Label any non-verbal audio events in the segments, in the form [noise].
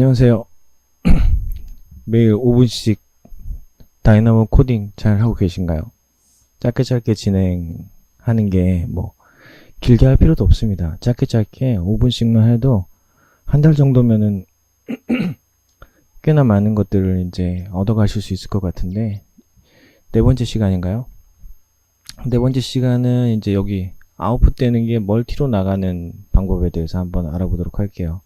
안녕하세요. [clears throat] 매일 5분씩 다이나모 코딩 잘 하고 계신가요? 짧게 짧게 진행하는 게 뭐 길게 할 필요도 없습니다. 짧게 짧게 5분씩만 해도 한 달 정도면은 [clears throat] 꽤나 많은 것들을 이제 얻어가실 수 있을 것 같은데 네 번째 시간인가요? 네 번째 시간은 이제 여기 아웃풋 되는 게 멀티로 나가는 방법에 대해서 한번 알아보도록 할게요.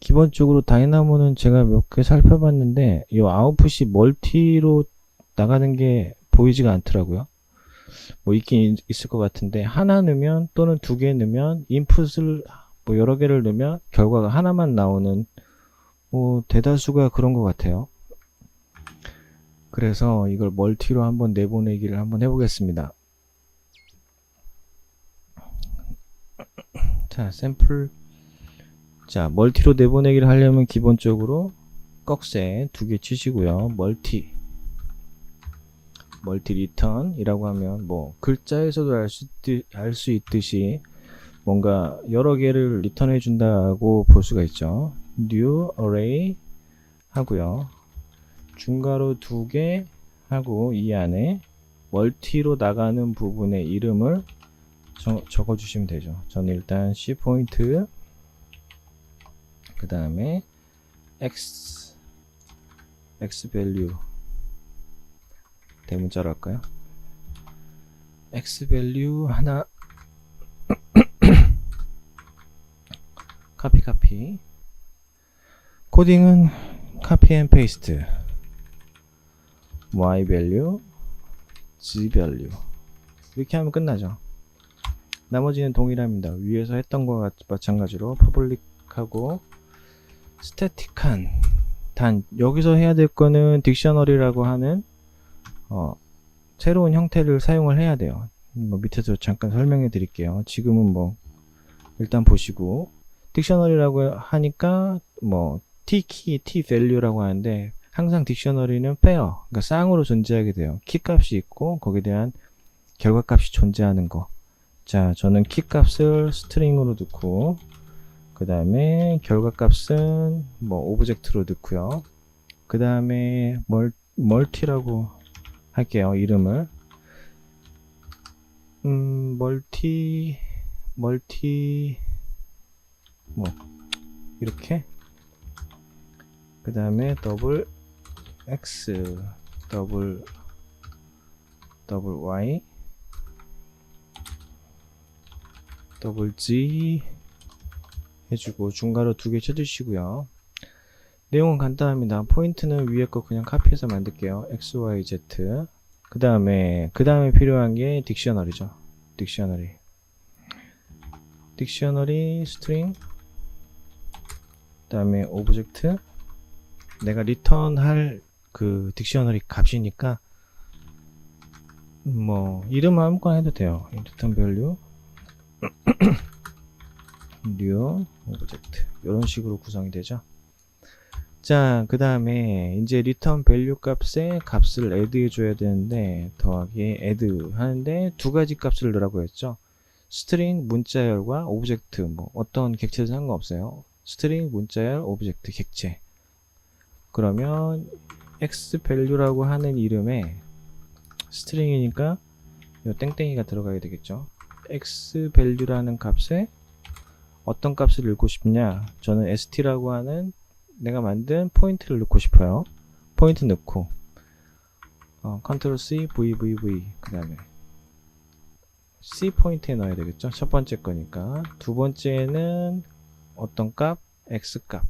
기본적으로 다이나모는 제가 몇 개 살펴봤는데 이 아웃풋이 멀티로 나가는 게 보이지가 않더라고요. 뭐 있긴 있- 있을 것 같은데 하나 넣으면 또는 두 개 넣으면 인풋을 뭐 여러 개를 넣으면 결과가 하나만 나오는 뭐 대다수가 그런 것 같아요. 그래서 이걸 멀티로 한번 내보내기를 한번 해보겠습니다. 자, 샘플 자, 멀티로 내보내기를 하려면 기본적으로 꺽쇠 두 개 치시고요. 멀티. 멀티 리턴이라고 하면 뭐 글자에서도 알수 있듯이 뭔가 여러 개를 리턴해 준다고 볼 수가 있죠. new array 하고요. 중괄호 두 개 하고 이 안에 멀티로 나가는 부분의 이름을 적, 적어 주시면 되죠. 저는 일단 C 포인트 그 다음에 x x 밸류 대문자로 할까요? x 밸류 하나 [coughs] 카피 카피 코딩은 카피 앤 페이스트 y 밸류 z 밸류 이렇게 하면 끝나죠. 나머지는 동일합니다. 위에서 했던 것과 마찬가지로 퍼블릭하고 스태틱한 단 여기서 해야 될 거는 딕셔너리라고 하는 어, 새로운 형태를 사용을 해야 돼요. 뭐 밑에서 잠깐 설명해 드릴게요. 지금은 뭐 일단 보시고 딕셔너리라고 하니까 뭐 t키, t value라고 하는데 항상 딕셔너리는 페어, 그러니까 쌍으로 존재하게 돼요. 키 값이 있고 거기에 대한 결과 값이 존재하는 거. 자, 저는 키 값을 스트링으로 넣고 그 다음에 결과값은 뭐 오브젝트로 넣고요. 그 다음에 멀, 멀티라고 할게요. 이름을 음 멀티 멀티 뭐 이렇게 그 다음에 더블 x 더블 더블 y 더블 g 해주고 중괄호 두 개 쳐주시고요. 내용은 간단합니다. 포인트는 위에 거 그냥 카피해서 만들게요. x, y, z. 그 다음에 그 다음에 필요한 게 딕셔너리죠. 딕셔너리. 딕셔너리 스트링. 그 다음에 오브젝트. 내가 리턴할 그 딕셔너리 값이니까 뭐 이름 아무거나 해도 돼요. 리턴 밸류. [clears throat] new 오브젝트 이런 식으로 구성이 되죠. 자, 그 다음에 이제 return value 값에 값을 add 해줘야 되는데 더하기 add 하는데 두 가지 값을 넣으라고 했죠. string 문자열과 오브젝트 뭐 어떤 객체도 상관없어요. string 문자열 오브젝트 객체. 그러면 x value라고 하는 이름에 string이니까 이 땡땡이가 들어가야 되겠죠. x value라는 값에 어떤 값을 읽고 싶냐? 저는 st라고 하는 내가 만든 포인트를 넣고 싶어요. 포인트 넣고. 어, Ctrl C V V V. 그 다음에 C 포인트에 넣어야 되겠죠? 첫 번째 거니까. 두 번째는 어떤 값? X 값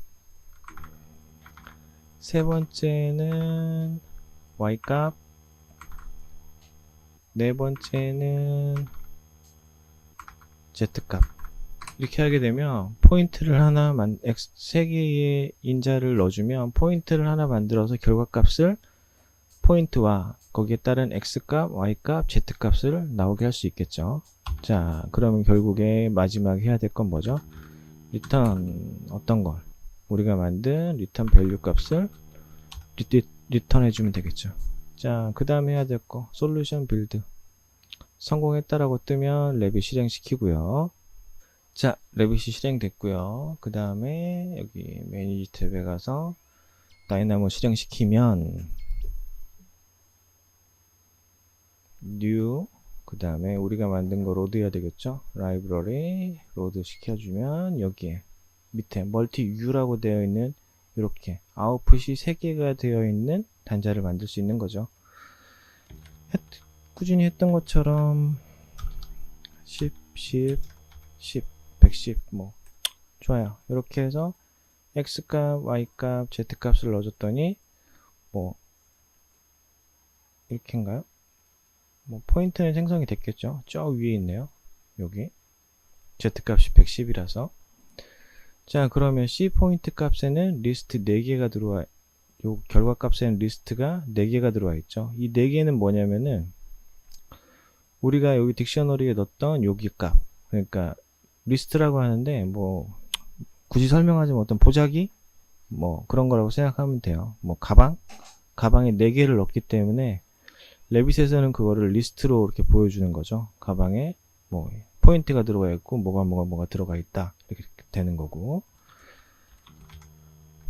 세 번째는 Y 값네 네 번째는 Z 값 이렇게 하게 되면 포인트를 하나 만, X, 세 개의 인자를 넣어주면 포인트를 하나 만들어서 결과값을 포인트와 거기에 따른 X값, Y값, Z값을 나오게 할 수 있겠죠. 자, 그러면 결국에 마지막에 해야 될 건 뭐죠? 리턴 어떤 걸? 우리가 만든 리턴 밸류 값을 리, 리 턴 해주면 되겠죠. 자, 그 다음에 해야 될 거, 솔루션 빌드. 성공했다라고 뜨면 랩이 실행시키고요. 자, 레빗이 실행됐고요. 그 다음에 여기 매니지 탭에 가서 다이나모 실행시키면 new 그 다음에 우리가 만든 거 로드 해야 되겠죠? 라이브러리 로드 시켜주면 여기에 밑에 멀티 U라고 되어 있는 이렇게 아웃풋이 3개가 되어 있는 단자를 만들 수 있는 거죠. 했- 꾸준히 했던 것처럼 10, 10, 10, 110, 뭐, 좋아요. 이렇게 해서 X값, Y값, Z값을 넣어줬더니, 뭐, 이렇게인가요? 뭐, 포인트는 생성이 됐겠죠? 저 위에 있네요. 여기. Z값이 110이라서. 자, 그러면 C 포인트 값에는 리스트 4개가 들어와, 요 결과 값에는 리스트가 4개가 들어와 있죠. 이 4개는 뭐냐면은, 우리가 여기 딕셔너리에 넣었던 여기 값. 그러니까, 리스트라고 하는데, 뭐, 굳이 설명하자면 어떤 보자기? 뭐, 그런 거라고 생각하면 돼요. 뭐, 가방? 가방에 4 개를 넣기 때문에, 레빗에서는 그거를 리스트로 이렇게 보여주는 거죠. 가방에, 뭐, 포인트가 들어가 있고, 뭐가 뭐가 뭐가 들어가 있다. 이렇게 되는 거고.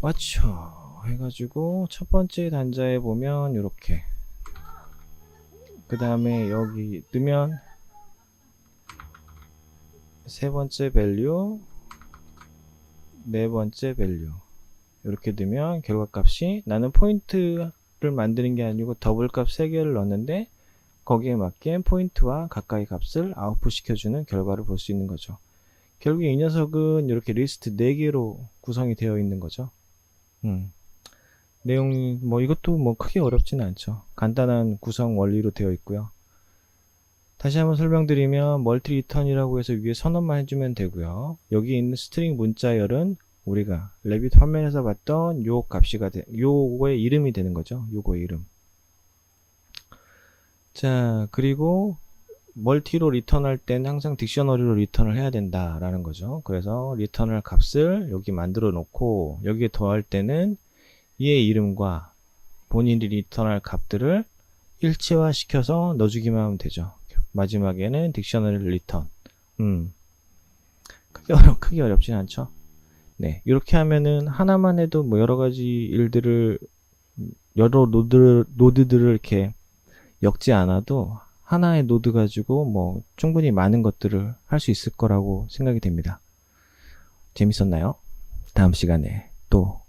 맞죠. 해가지고, 첫 번째 단자에 보면, 이렇게. 그 다음에 여기 뜨면, 세 번째 value, 네 번째 value. 이렇게 두면 결과값이 나는 포인트를 만드는 게 아니고 더블 값 3개를 넣었는데 거기에 맞게 포인트와 가까이 값을 아웃풋 시켜주는 결과를 볼 수 있는 거죠. 결국에 이 녀석은 이렇게 리스트 4개로 구성이 되어 있는 거죠. 음. 내용이 뭐 이것도 뭐 크게 어렵지는 않죠. 간단한 구성 원리로 되어 있고요. 다시 한번 설명드리면 멀티 리턴이라고 해서 위에 선언만 해주면 되고요. 여기 있는 스트링 문자열은 우리가 레빗 화면에서 봤던 요 값이가 돼, 요거의 이름이 되는 거죠. 요거의 이름. 자, 그리고 멀티로 리턴할 때는 항상 딕셔너리로 리턴을 해야 된다라는 거죠. 그래서 리턴할 값을 여기 만들어 놓고 여기에 더할 때는 얘의 이름과 본인이 리턴할 값들을 일체화 시켜서 넣어주기만 하면 되죠. 마지막에는 딕셔너리 리턴. 음. 크게 어렵, 크게 어렵진 않죠. 네. 이렇게 하면은 하나만 해도 뭐 여러 가지 일들을, 여러 노드, 노드들을 이렇게 엮지 않아도 하나의 노드 가지고 뭐 충분히 많은 것들을 할 수 있을 거라고 생각이 됩니다. 재밌었나요? 다음 시간에 또